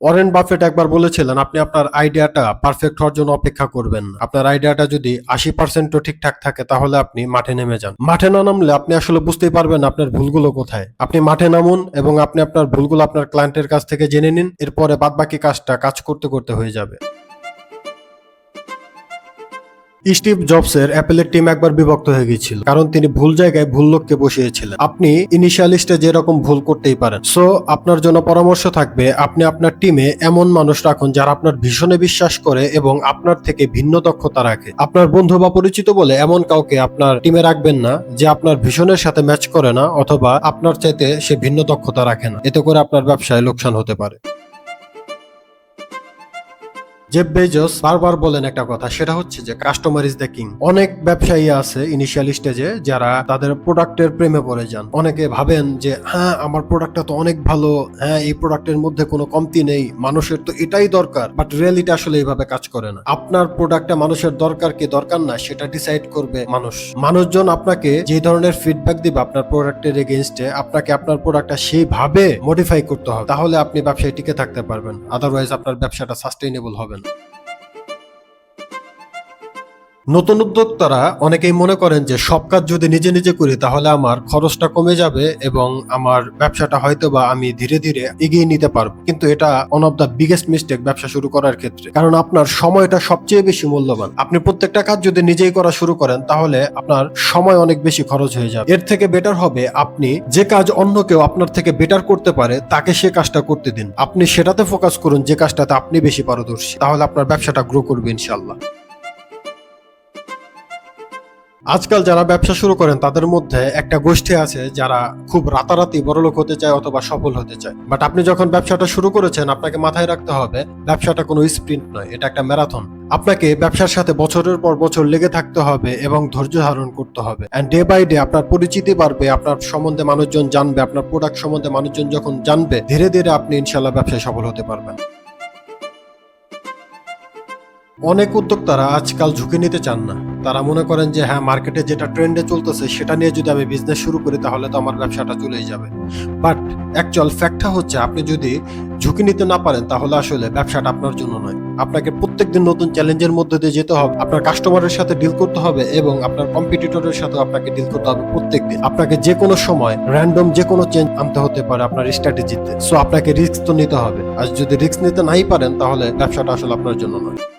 Warren Buffett একবার বলেছিলেন, আপনি আপনার আইডিয়াটা পারফেক্ট হওয়ার জন্য অপেক্ষা করবেন। আপনার আইডিয়াটা যদি আশি পার্সেন্টও ঠিকঠাক থাকে, তাহলে আপনি মাঠে নেমে যান। মাঠে না নামলে আপনি আসলে বুঝতেই পারবেন আপনার ভুলগুলো কোথায়। আপনি মাঠে নামুন এবং আপনি আপনার ভুলগুলো আপনার ক্লায়েন্টের কাছ থেকে জেনে নিন, এরপরে বাদবাকি কাজটা কাজ করতে করতে হয়ে যাবে। স্টিভ জবসের অ্যাপেলের টিম একবার বিভক্ত হয়ে গিয়েছিল, কারণ তিনি ভুল জায়গায় ভুল লোককে বসিয়েছিলেন। আপনি ইনিশিয়াল স্টেজে এরকম ভুল করতেই পারেন। সো, আপনার জন্য পরামর্শ থাকবে, আপনি আপনার টিমে এমন মানুষ রাখুন যারা আপনার ভীষণে বিশ্বাস করে এবং আপনার থেকে ভিন্ন দক্ষতা রাখে। আপনার বন্ধু বা পরিচিত বলে এমন কাউকে আপনার টিমে রাখবেন না যে আপনার ভীষণের সাথে ম্যাচ করে না অথবা আপনার চাইতে সে ভিন্ন দক্ষতা রাখে না। এতে করে আপনার ব্যবসায় লোকসান হতে পারে। জেব বেজস বারবার বলেন একটা কথা, সেটা হচ্ছে যে কাস্টমার ইজ দ্য কিং অনেক ব্যবসায়ী আছে ইনিশিয়াল স্টেজে যারা তাদের প্রোডাক্টের প্রেমে পড়ে যান। অনেকে ভাবেন যে হ্যাঁ আমার প্রোডাক্টটা তো অনেক ভালো হ্যাঁ এই প্রোডাক্টের মধ্যে কোনো কমতি নেই, মানুষের তো এটাই দরকার। বাট রিয়েলিটি আসলে এইভাবে কাজ করে না। আপনার প্রোডাক্টটা মানুষের দরকার কি দরকার না, সেটা ডিসাইড করবে মানুষ। মানুষজন আপনাকে যে ধরনের ফিডব্যাক দিবে আপনার প্রোডাক্টের এগেনস্টে আপনাকে আপনার প্রোডাক্টটা সেইভাবে মডিফাই করতে হবে। তাহলে আপনি ব্যবসায় টিকে থাকতে পারবেন। আদারওয়াইজ আপনার ব্যবসাটা সাস্টেইনেবল হবে না। নতুন উদ্যোক্তারা অনেকেই মনে করেন যে সব কাজ যদি নিজে নিজে করি, তাহলে আমার খরচটা কমে যাবে এবং আমার ব্যবসাটা হয়তো বা আমি ধীরে ধীরে এগিয়ে নিতে পারব। কিন্তু এটা one of the biggest mistake ব্যবসা শুরু করার ক্ষেত্রে। কারণ আপনার সময়টা সবচেয়ে বেশি মূল্যবান। আপনি প্রত্যেকটা কাজ যদি নিজেই করা শুরু করেন, তাহলে আপনার সময় অনেক বেশি খরচ হয়ে যাবে। এর থেকে বেটার হবে আপনি যে কাজ অন্য কেউ আপনার থেকে বেটার করতে পারে, তাকে সে কাজটা করতে দিন। আপনি সেটাতে ফোকাস করুন যে কাজটাতে আপনি বেশি পারদর্শী। তাহলে আপনার ব্যবসাটা গ্রো করবে ইনশাল্লাহ আজকাল যারা ব্যবসা শুরু করেন, তাদের মধ্যে একটা গোষ্ঠী আছে যারা খুব রাতারাতি বড়লোক হতে চায় অথবা সফল হতে চায়। বাট আপনি যখন ব্যবসাটা শুরু করেছেন, আপনাকে মাথায় রাখতে হবে, ব্যবসাটা কোনো স্প্রিন্ট নয়, এটা একটা ম্যারাথন আপনাকে ব্যবসার সাথে বছরের পর বছর লেগে থাকতে হবে এবং ধৈর্য ধারণ করতে হবে। অ্যান্ড ডে বাই ডে আপনার পরিচিতি বাড়বে, আপনার সম্বন্ধে মানুষজন জানবে, আপনার প্রোডাক্ট সম্বন্ধে মানুষজন যখন জানবে, ধীরে ধীরে আপনি ইনশাল্লাহ ব্যবসায় সফল হতে পারবেন। অনেক উদ্যোক্তারা আজকাল ঝুঁকি নিতে চান না। তারা মনে করেন যে হ্যাঁ মার্কেটে যেটা ট্রেন্ডে চলতেছে, সেটা নিয়ে যদি আমি বিজনেস শুরু করি, তাহলে তো আমার ব্যবসাটা চলেই যাবে। বাট অ্যাকচুয়াল ফ্যাক্টটা হচ্ছে, আপনি যদি ঝুঁকি নিতে না পারেন, তাহলে আসলে ব্যবসাটা আপনার জন্য নয়। আপনাকে প্রত্যেকদিন নতুন চ্যালেঞ্জের মধ্যে দিয়ে যেতে হবে। আপনার কাস্টমারের সাথে ডিল করতে হবে এবং আপনার কম্পিটিটরের সাথে আপনাকে ডিল করতে হবে প্রত্যেকদিন। আপনাকে যে কোনো সময় র্যান্ডম যে কোনো চেঞ্জ আনতে হতে পারে আপনার স্ট্র্যাটেজিতে সো আপনাকে রিস্ক তো নিতে হবে। আর যদি রিস্ক নিতে নাই পারেন, তাহলে ব্যবসাটা আসলে আপনার জন্য নয়।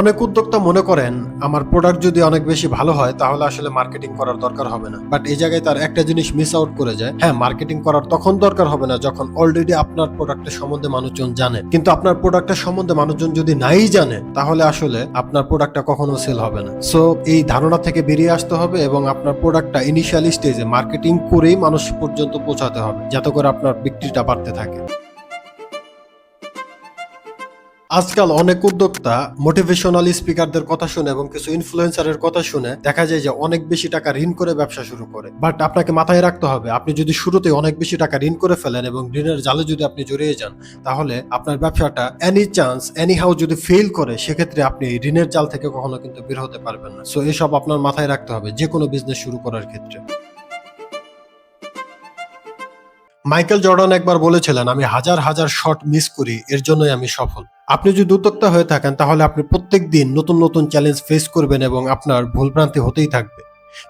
অনেক উদ্যোক্তা মনে করেন, আমার প্রোডাক্ট যদি অনেক বেশি ভালো হয়, তাহলে আসলে মার্কেটিং করার দরকার হবে না। বাট এই জায়গায় তার একটা জিনিস মিস আউট করে যায়। হ্যাঁ মার্কেটিং করার তখন দরকার হবে না, যখন অলরেডি আপনার প্রোডাক্টের সম্বন্ধে মানুষজন জানে। কিন্তু আপনার প্রোডাক্টের সম্বন্ধে মানুষজন যদি নাই জানে, তাহলে আসলে আপনার প্রোডাক্টটা কখনো সেল হবে না। সো এই ধারণা থেকে বেরিয়ে আসতে হবে এবং আপনার প্রোডাক্টটা ইনিশিয়াল স্টেজে মার্কেটিং করেই মানুষ পর্যন্ত পৌঁছাতে হবে, যাতে করে আপনার বিক্রিটা বাড়তে থাকে। আজকাল অনেক উদ্যোক্তা মোটিভেশনাল স্পিকারদের কথা শুনে এবং কিছু ইনফ্লুয়েন্সারের কথা শুনে দেখা যায় যে অনেক বেশি টাকা ঋণ করে ব্যবসা শুরু করে। বাট আপনাকে মাথায় রাখতে হবে, আপনি যদি শুরুতে অনেক বেশি টাকা ঋণ করে ফেলেন এবং ঋণের জালে যদি আপনি জড়িয়ে যান, তাহলে আপনার ব্যবসাটা এনি চান্স এনি হাউ যদি ফেল করে, সেক্ষেত্রে আপনি ঋণের জাল থেকে কখনো কিন্তু বের হতে পারবেন না। সো এসব আপনার মাথায় রাখতে হবে যে কোনো বিজনেস শুরু করার ক্ষেত্রে। মাইকেল জর্ডান একবার বলেছিলেন, আমি হাজার হাজার শট মিস করি, এর জন্যই আমি সফল। আপনি যদি উদ্যোক্তা হয়ে থাকেন, তাহলে আপনি প্রত্যেক দিন নতুন নতুন চ্যালেঞ্জ ফেস করবেন এবং আপনার ভুলভ্রান্তি হতেই থাকবে।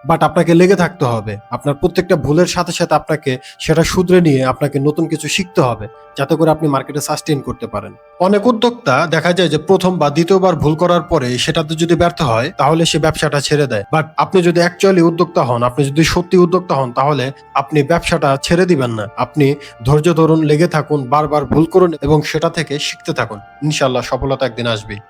বাট আপনাকে লেগে থাকতে হবে। আপনার প্রত্যেকটা ভুলের সাথে সাথে আপনাকে সেটা শুধরে নিয়ে আপনাকে নতুন কিছু শিখতে হবে, যাতে করে আপনি মার্কেটে সাস্টেইন করতে পারেন। অনেক উদ্যোক্তা দেখা যায় যে প্রথম বা দ্বিতীয়বার ভুল করার পরে সেটাতে যদি ব্যর্থ হয়, তাহলে সে ব্যবসাটা ছেড়ে দেয়। বাট আপনি যদি অ্যাকচুয়ালি উদ্যোক্তা হন, আপনি যদি সত্যি উদ্যোক্তা হন, তাহলে আপনি ব্যবসাটা ছেড়ে দিবেন না। আপনি ধৈর্য ধরুন, লেগে থাকুন, বারবার ভুল করুন এবং সেটা থেকে শিখতে থাকুন। ইনশাল্লাহ সফলতা একদিন আসবেই।